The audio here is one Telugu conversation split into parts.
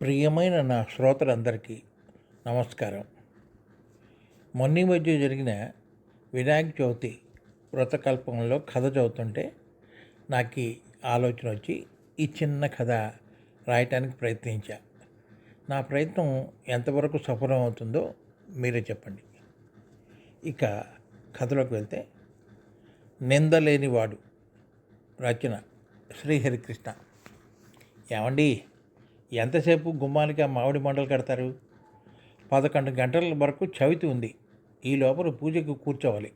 ప్రియమైన నా శ్రోతలందరికీ నమస్కారం. మొన్న మధ్య జరిగిన వినాయక చవితి వ్రతకల్పంలో కథ చదువుతుంటే నాకు ఈ ఆలోచన వచ్చి ఈ చిన్న కథ రాయటానికి ప్రయత్నించా. నా ప్రయత్నం ఎంతవరకు సఫలం అవుతుందో మీరే చెప్పండి. ఇక కథలోకి వెళ్తే నిందలేనివాడు రచన శ్రీహరికృష్ణ. ఏమండి? ఎంతసేపు గుమ్మానికి ఆ మామిడి మండలు కడతారు? పదకొండు గంటల వరకు చవితి ఉంది. ఈ లోపల పూజకు కూర్చోవాలి.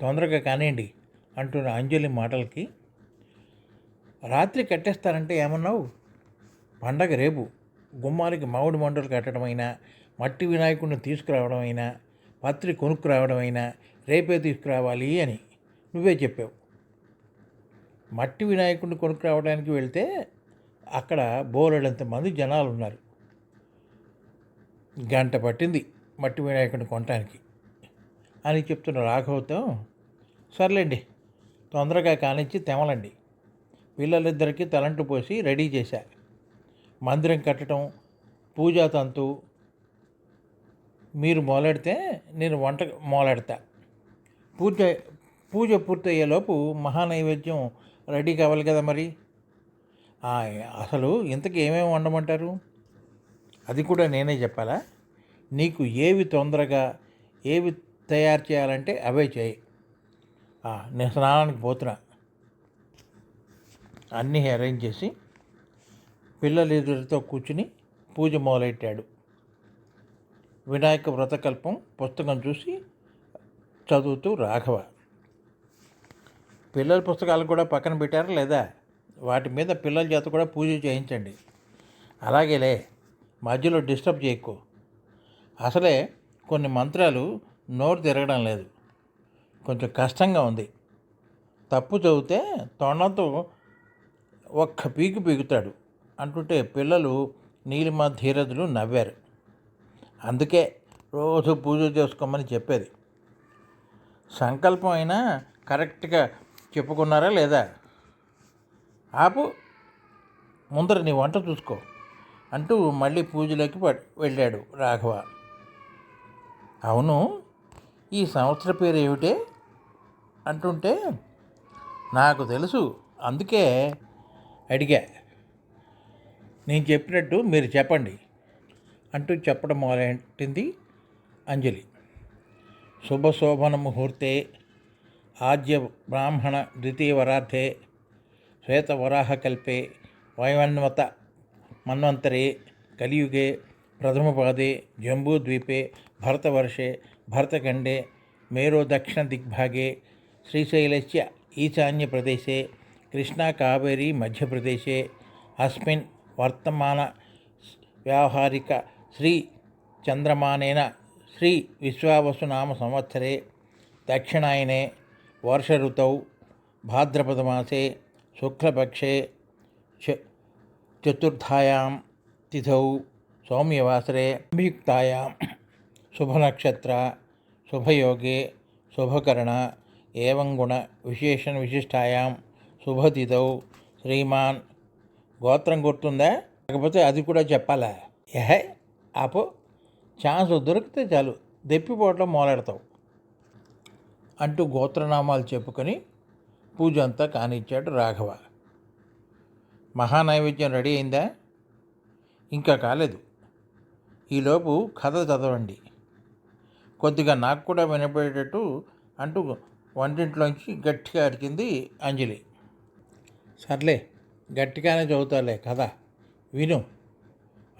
తొందరగా కానివ్వండి అంటున్న అంజలి మాటలకి. రాత్రి కట్టేస్తారంటే ఏమన్నావు? పండగ రేపు. గుమ్మాలకి మామిడి మండలు కట్టడమైనా మట్టి వినాయకుడిని తీసుకురావడమైనా పత్రి కొనుక్కురావడమైనా రేపే తీసుకురావాలి అని నువ్వే చెప్పావు. మట్టి వినాయకుడిని కొనుక్కురావడానికి వెళ్తే అక్కడ బోలెడంత మంది జనాలు ఉన్నారు గంట పట్టింది మట్టి వినాయకుడిని కొనటానికి. అని చెప్తున్న రాఘవతో సర్లేండి తొందరగా కానిచ్చి తెమలండి. పిల్లలిద్దరికీ తలంటు పోసి రెడీ చేశా. మందిరం కట్టడం పూజా తంతు మీరు మొదలెడితే నేను వంట మొదలెడతా పూజ పూజ పూర్తయ్యేలోపు మహానైవేద్యం రెడీ కావాలి కదా మరి? అసలు ఇంతకు ఏమేమి వండమంటారు? అది కూడా నేనే చెప్పాలా? నీకు ఏవి తొందరగా ఏవి తయారు చేయాలంటే అవే చేయి. నేను స్నానానికి పోతున్నా. అన్నీ అరేంజ్ చేసి పిల్లలిద్దరితో కూర్చుని పూజ మొదలెట్టాడు. వినాయక వ్రతకల్పం పుస్తకం చూసి చదువుతూ రాఘవ. పిల్లల పుస్తకాలు కూడా పక్కన పెట్టారా లేదా? వాటి మీద పిల్లల చేత కూడా పూజ చేయించండి. అలాగేలే మధ్యలో డిస్టర్బ్ చేయకు. అసలే కొన్ని మంత్రాలు నోరు తిరగడం లేదు. కొంచెం కష్టంగా ఉంది. తప్పు చదివితే తొండంతో ఒక్క పీకు పీకుతాడు అంటుంటే పిల్లలు నీలిమ ధీరజులు నవ్వారు. అందుకే రోజు పూజ చేసుకోమని చెప్పేది. సంకల్పం అయినా కరెక్ట్గా చెప్పుకున్నారా లేదా? ఆపు. ముందర నీ వంట చూసుకో అంటూ మళ్ళీ పూజలోకి వెళ్ళాడు రాఘవ. అవును ఈ సంవత్సర పేరు ఏమిటే? అంటుంటే నాకు తెలుసు అందుకే అడిగా. నేను చెప్పినట్టు మీరు చెప్పండి అంటూ చెప్పడం మొదలెట్టింది అంజలి. శుభశోభన ముహూర్తే ఆద్య బ్రాహ్మణ ద్వితీయ వరార్థే श्वेतवराहकल्पे वैवन्वत मन्वन्तरे कलियुगे प्रथमपादे जम्बूद्वीपे भरतवर्षे भरतखण्डे मेरोदक्षिणदिग्भागे श्रीशैलस्य ईशान्यप्रदेशे प्रदेश अस्मिन् वर्तमानव्यावहारिक श्रीचन्द्रमानेन श्रीविश्वावसुनामसंवत्सरे दक्षिणायने वर्षऋतौ भाद्रपदमासे శుక్లపక్షే చ చతుర్థాయాం తిథౌ సౌమ్యవాసరే సంయుక్తాయాం శుభనక్షత్ర శుభయోగే శుభకరణ ఏవం గుణ విశేషణ విశిష్టాయాం శుభతిథౌ శ్రీమాన్ గోత్రం గుర్తుందా? లేకపోతే అది కూడా చెప్పాలా? ఏహే ఆపు. ఛాన్స్ దొరికితే చాలు. దెప్పిపోవటం మొదలెడతావు. అంటూ గోత్రనామాలు చెప్పుకొని పూజ అంతా కానిచ్చాడు రాఘవ. మహానైవేద్యం రెడీ అయిందా? ఇంకా కాలేదు. ఈలోపు కథ చదవండి. కొద్దిగా నాకు కూడా వినపడేటట్టు అంటూ వంటింట్లోంచి గట్టిగా అడిగింది అంజలి. సర్లే గట్టిగానే చదువుతాలే కథ. విను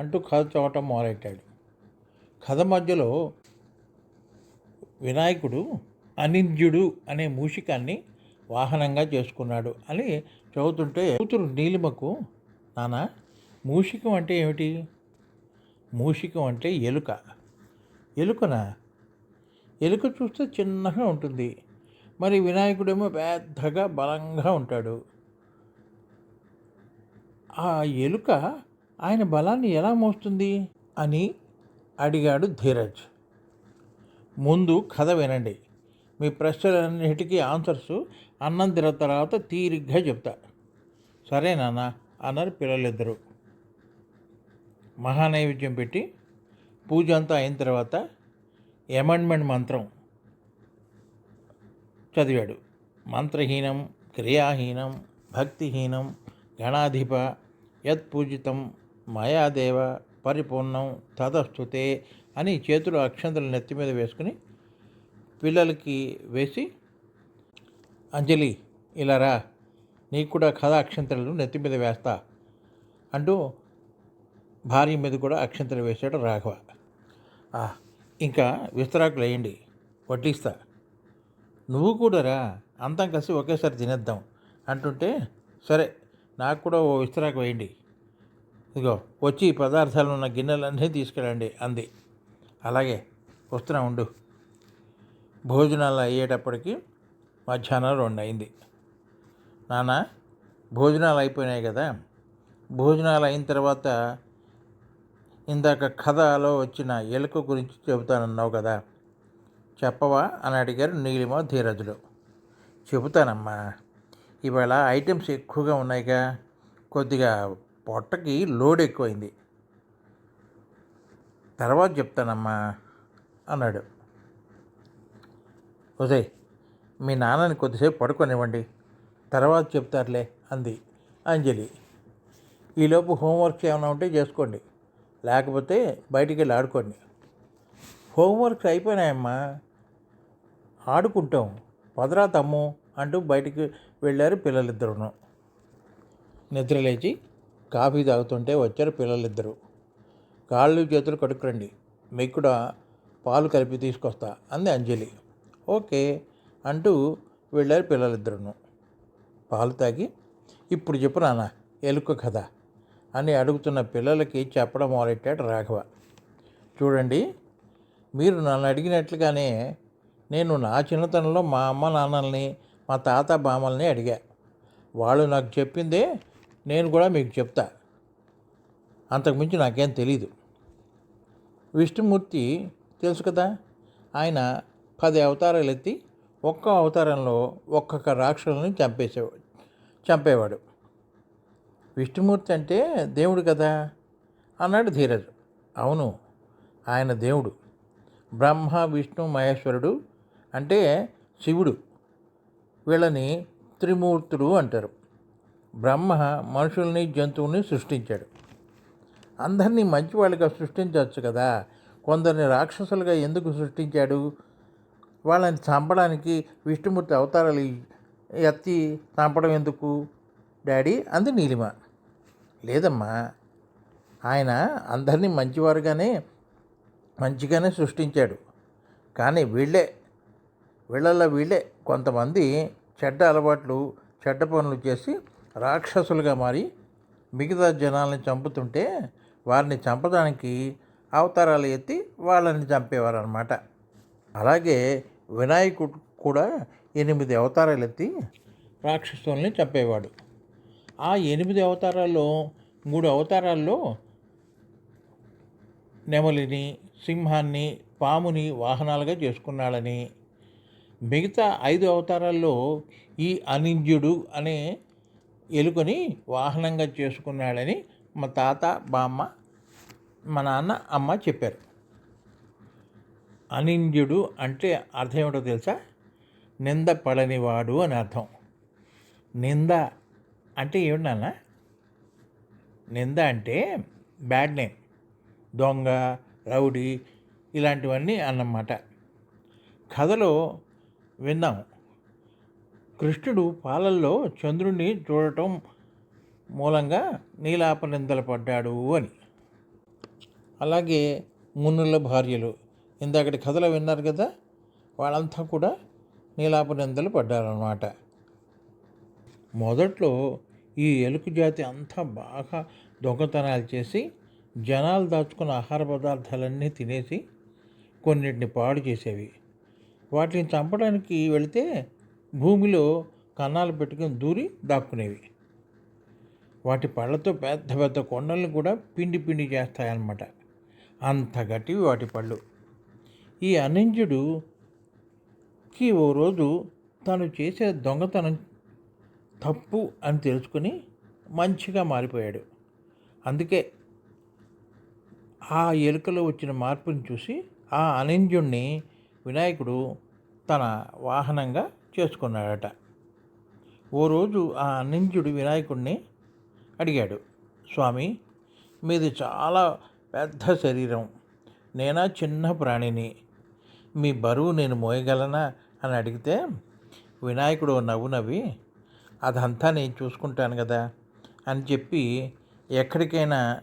అంటూ కథ చదవటం మొదలెట్టాడు. కథ మధ్యలో వినాయకుడు అనింద్యుడు అనే మూషికాన్ని వాహనంగా చేసుకున్నాడు అని చదువుతుంటే కూతురు నీలిమకు నాన్న మూషికం అంటే ఏమిటి? మూషికం అంటే ఎలుక. ఎలుకనా? ఎలుక చూస్తే చిన్నగా ఉంటుంది మరి వినాయకుడేమో పెద్దగా బలంగా ఉంటాడు. ఆ ఎలుక ఆయన బలాన్ని ఎలా మోస్తుంది? అని అడిగాడు ధీరజ్. ముందు కథ వినండి. మీ ప్రశ్నలన్నిటికీ ఆన్సర్స్ అన్నం తిన్న తర్వాత తీరిగ్గా చెప్తా. సరే నాన్న అన్నారు పిల్లలిద్దరూ. మహానైవేద్యం పెట్టి పూజ అంతా అయిన తర్వాత అమెండ్మెంట్ మంత్రం చదివాడు. మంత్రహీనం క్రియాహీనం భక్తిహీనం గణాధిప యత్పూజితం మయాదేవ పరిపూర్ణం తదస్తుతే అని చేతులు అక్షంతలు నెత్తి మీద వేసుకుని పిల్లలకి వేసి అంజలి ఇలా రా. నీకు కూడా కథ అక్షంతలు నెత్తి మీద వేస్తా అంటూ భార్య మీద కూడా అక్షంతలు వేశాడు రాఘవ. ఇంకా విస్తరాకులు వేయండి. వడ్డిస్తా. నువ్వు కూడా రా. అంతం కలిసి ఒకేసారి తినేద్దాం అంటుంటే సరే నాకు కూడా ఓ విస్తరాకు వేయండి. ఇదిగో వచ్చి పదార్థాలు ఉన్న గిన్నెలన్నీ తీసుకెళ్ళండి అంది. అలాగే వస్తున్నా ఉండు. భోజనాలు అయ్యేటప్పటికి మధ్యాహ్నం రెండు అయింది. నాన్న భోజనాలు అయిపోయినాయి కదా. భోజనాలు అయిన తర్వాత ఇందాక కథలో వచ్చిన ఎలుక గురించి చెబుతానన్నావు కదా. చెప్పవా అని అడిగారు నీలిమ ధీరజులు. చెబుతానమ్మా ఇవాళ ఐటమ్స్ ఎక్కువగా ఉన్నాయిగా. కొద్దిగా పొట్టకి లోడ్ ఎక్కువైంది. తర్వాత చెప్తానమ్మా అన్నాడు. ఉదయ్ మీ నాన్నని కొద్దిసేపు పడుకోనివ్వండి. తర్వాత చెప్తారులే అంది అంజలి. ఈలోపు హోంవర్క్స్ ఏమైనా ఉంటే చేసుకోండి లేకపోతే బయటికి వెళ్ళి ఆడుకోండి. హోంవర్క్స్ అయిపోయినాయమ్మా. ఆడుకుంటాం. పదరా తమ్ము అంటూ బయటికి వెళ్ళారు పిల్లలిద్దరును. నిద్ర లేచి కాఫీ తాగుతుంటే వచ్చారు పిల్లలిద్దరూ. కాళ్ళు చేతులు కడుక్కురండి. మీకు కూడా పాలు కలిపి తీసుకొస్తా అంది అంజలి. ఓకే అంటూ వెళ్ళారు పిల్లలిద్దరును. పాలు తాగి ఇప్పుడు చెప్పు నాన్న ఎలుక కథ అని అడుగుతున్న పిల్లలకి చెప్పడం మొదలెట్టాడు రాఘవ. చూడండి మీరు నన్ను అడిగినట్లుగానే నేను నా చిన్నతనంలో మా అమ్మ నాన్నల్ని మా తాత బామ్మల్ని అడిగా. వాళ్ళు నాకు చెప్పిందే నేను కూడా మీకు చెప్తా. అంతకుమించి నాకేం తెలీదు. విష్ణుమూర్తి తెలుసు కదా ఆయన పది అవతారాలు ఎత్తి ఒక్క అవతారంలో ఒక్కొక్క రాక్షసుని చంపేసే చంపేవాడు. విష్ణుమూర్తి అంటే దేవుడు కదా అన్నాడు ధీరజ్. అవును ఆయన దేవుడు. బ్రహ్మ విష్ణు మహేశ్వరుడు అంటే శివుడు. వీళ్ళని త్రిమూర్తులు అంటారు. బ్రహ్మ మనుషుల్ని జంతువుల్ని సృష్టించాడు. అందరినీ మంచివాళ్ళుగా సృష్టించవచ్చు కదా. కొందరిని రాక్షసులుగా ఎందుకు సృష్టించాడు? వాళ్ళని చంపడానికి విష్ణుమూర్తి అవతారాలు ఎత్తి చంపడం ఎందుకు? డాడీ అంది నీలిమ. లేదమ్మా ఆయన అందరినీ మంచివారుగానే మంచిగానే సృష్టించాడు. కానీ వీళ్ళే వీళ్ళల్లో వీళ్ళే కొంతమంది చెడ్డ అలవాట్లు చెడ్డ పనులు చేసి రాక్షసులుగా మారి మిగతా జనాల్ని చంపుతుంటే వారిని చంపడానికి అవతారాలు ఎత్తి వాళ్ళని చంపేవారు అనమాట అలాగే వినాయకుడు కూడా ఎనిమిది అవతారాలు ఎత్తి రాక్షసుల్ని చంపేవాడు. ఆ ఎనిమిది అవతారాల్లో మూడు అవతారాల్లో నెమలిని సింహాన్ని పాముని వాహనాలుగా చేసుకున్నాడని మిగతా ఐదు అవతారాల్లో ఈ అనింజుడు అనే ఎలుకని వాహనంగా చేసుకున్నాడని మా తాత బామ్మ మా నాన్న అమ్మ చెప్పారు. అనింద్యుడు అంటే అర్థం ఏమిటో తెలుసా? నింద పడనివాడు అని అర్థం. నింద అంటే ఏమిటన్నా నింద అంటే బ్యాడ్ నేమ్. దొంగ రౌడీ ఇలాంటివన్నీ అన్నమాట. కథలో విన్నాం. కృష్ణుడు పాలల్లో చంద్రుణ్ణి చూడటం మూలంగా నీలాపనిందలు పడ్డాడు అని. అలాగే మున్నుల భార్యలు ఇందాకటి కథలో విన్నారు కదా వాళ్ళంతా కూడా నీలాపనిందలు పడ్డారనమాట మొదట్లో ఈ ఎలుక జాతి అంతా బాగా దొంగతనాలు చేసి జనాలు దాచుకున్న ఆహార పదార్థాలన్నీ తినేసి కొన్నిటిని పాడు చేసేవి. వాటిని చంపడానికి వెళితే భూమిలో కన్నాలు పెట్టుకుని దూరి దాక్కునేవి. వాటి పళ్ళతో పెద్ద పెద్ద కొండలను కూడా పిండి పిండి చేస్తాయన్నమాట. అంత గట్టివి వాటి పళ్ళు. ఈ అనింజుడుకి ఓ రోజు తను చేసే దొంగతనం తప్పు అని తెలుసుకుని మంచిగా మారిపోయాడు. అందుకే ఆ ఎలుకలో వచ్చిన మార్పుని చూసి ఆ అనింజుణ్ణి వినాయకుడు తన వాహనంగా చేసుకున్నాడట. ఓ రోజు ఆ అనింజుడు వినాయకుడిని అడిగాడు స్వామి మీది చాలా పెద్ద శరీరం. నేనా చిన్న ప్రాణిని? మీ బరువు నేను మోయగలనా? అని అడిగితే వినాయకుడు నవ్వు నవ్వి అదంతా నేను చూసుకుంటాను కదా అని చెప్పి ఎక్కడికైనా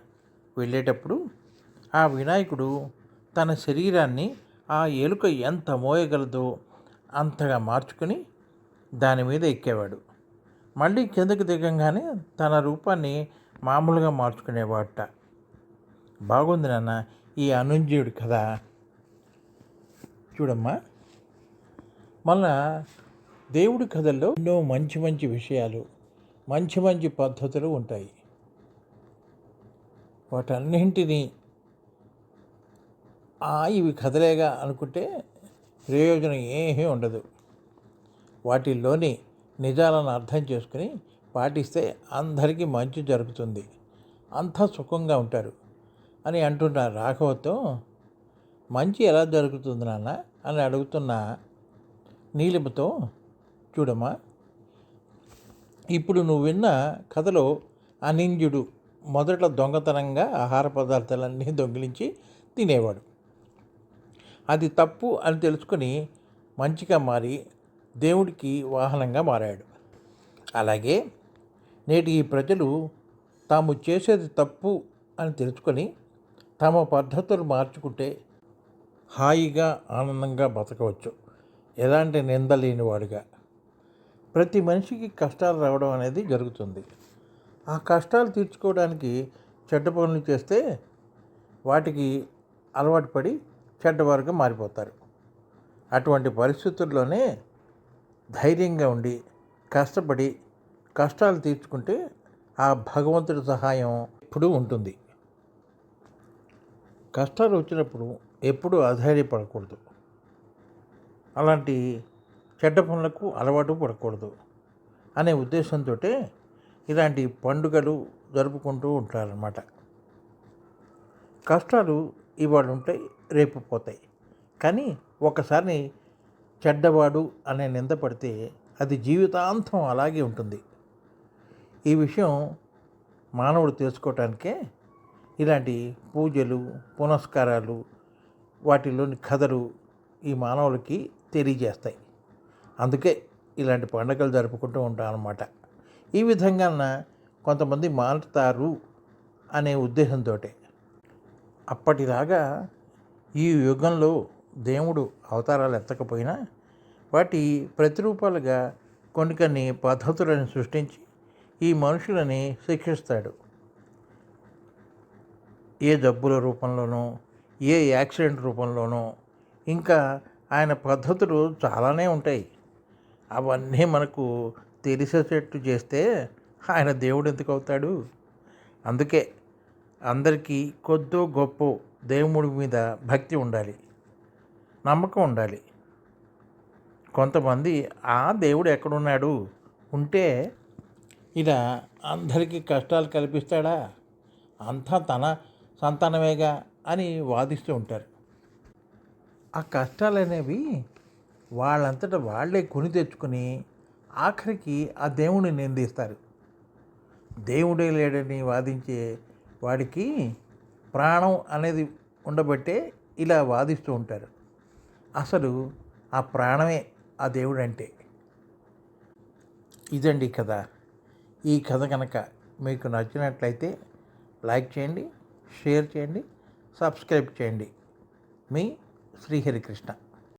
వెళ్ళేటప్పుడు ఆ వినాయకుడు తన శరీరాన్ని ఆ ఎలుక ఎంత మోయగలదో అంతగా మార్చుకుని దాని మీద ఎక్కేవాడు. మళ్ళీ కిందకి దిగంగానే తన రూపాన్ని మామూలుగా మార్చుకునేవాట. బాగుంది నాన్న ఈ అనుంజయుడు కదా. చూడమ్మా. మళ్ళా దేవుడి కథల్లో ఎన్నో మంచి మంచి విషయాలు మంచి మంచి పద్ధతులు ఉంటాయి. వాటన్నింటినీ ఆ ఇవి కథలేగా అనుకుంటే ప్రయోజనం ఏమీ ఉండదు. వాటిల్లోని నిజాలను అర్థం చేసుకుని పాటిస్తే అందరికీ మంచి జరుగుతుంది. అంతా సుఖంగా ఉంటారు. అని అంటున్న రాఘవతో. మంచి ఎలా జరుగుతుంది నాన్న? అని అడుగుతున్న నీలిమతో. చూడమ్మా ఇప్పుడు నువ్వు విన్న కథలో అనింజుడు మొదట దొంగతనంగా ఆహార పదార్థాలన్నీ దొంగిలించి తినేవాడు. అది తప్పు అని తెలుసుకొని మంచిగా మారి దేవుడికి వాహనంగా మారాడు. అలాగే నేటి ఈ ప్రజలు తాము చేసేది తప్పు అని తెలుసుకొని తమ పద్ధతులు మార్చుకుంటే హాయిగా ఆనందంగా బతకవచ్చు. ఎలాంటి నింద లేనివాడుగా ప్రతి మనిషికి కష్టాలు రావడం అనేది జరుగుతుంది. ఆ కష్టాలు తీర్చుకోవడానికి చెడ్డ పనులు చేస్తే వాటికి అలవాటు పడి చెడ్డవారుగా మారిపోతారు. అటువంటి పరిస్థితుల్లోనే ధైర్యంగా ఉండి కష్టపడి కష్టాలు తీర్చుకుంటే ఆ భగవంతుడి సహాయం ఎప్పుడూ ఉంటుంది. కష్టాలు వచ్చినప్పుడు ఎప్పుడూ అధైర్యపడకూడదు. అలాంటి చెడ్డ పనులకు అలవాటు పడకూడదు అనే ఉద్దేశంతో ఇలాంటి పండుగలు జరుపుకుంటూ ఉంటారన్నమాట. కష్టాలు ఇవాళ ఉంటాయి రేపు పోతాయి. కానీ ఒకసారి చెడ్డవాడు అనే నింద పడితే అది జీవితాంతం అలాగే ఉంటుంది. ఈ విషయం మానవుడు తెలుసుకోవటానికే ఇలాంటి పూజలు పునస్కారాలు వాటిలోని కథలు ఈ మానవులకి తెలియజేస్తాయి. అందుకే ఇలాంటి పండుగలు జరుపుకుంటూ ఉంటాం అన్నమాట. ఈ విధంగా కొంతమంది మారుతారు అనే ఉద్దేశంతో అప్పటిలాగా ఈ యుగంలో దేవుడు అవతారాలు ఎత్తకపోయినా వాటి ప్రతిరూపాలుగా కొన్ని కొన్ని పద్ధతులను సృష్టించి ఈ మనుషులని శిక్షిస్తాడు. ఏ జబ్బుల రూపంలోనో ఏ యాక్సిడెంట్ రూపంలోనో ఇంకా ఆయన పద్ధతులు చాలానే ఉంటాయి. అవన్నీ మనకు తెలిసేటట్టు చేస్తే ఆయన దేవుడు ఎందుకు అవుతాడు? అందుకే అందరికీ కొద్దో గొప్ప దేవుడి మీద భక్తి ఉండాలి నమ్మకం ఉండాలి. కొంతమంది ఆ దేవుడు ఎక్కడున్నాడు? ఉంటే ఇలా అందరికీ కష్టాలు కల్పిస్తాడా? అంతా తన సంతానమేగా అని వాదిస్తూ ఉంటారు. ఆ కష్టాలు అనేవి వాళ్ళంతటా వాళ్ళే కొని తెచ్చుకొని ఆఖరికి ఆ దేవుడిని నిందిస్తారు. దేవుడే లేడని వాదించే వాడికి ప్రాణం అనేది ఉండబట్టే ఇలా వాదిస్తూ ఉంటారు. అసలు ఆ ప్రాణమే ఆ దేవుడు అంటే ఇదండి కథ. ఈ కథ కనుక మీకు నచ్చినట్లయితే లైక్ చేయండి షేర్ చేయండి సబ్స్క్రైబ్ చేయండి. మీ శ్రీహరికృష్ణ.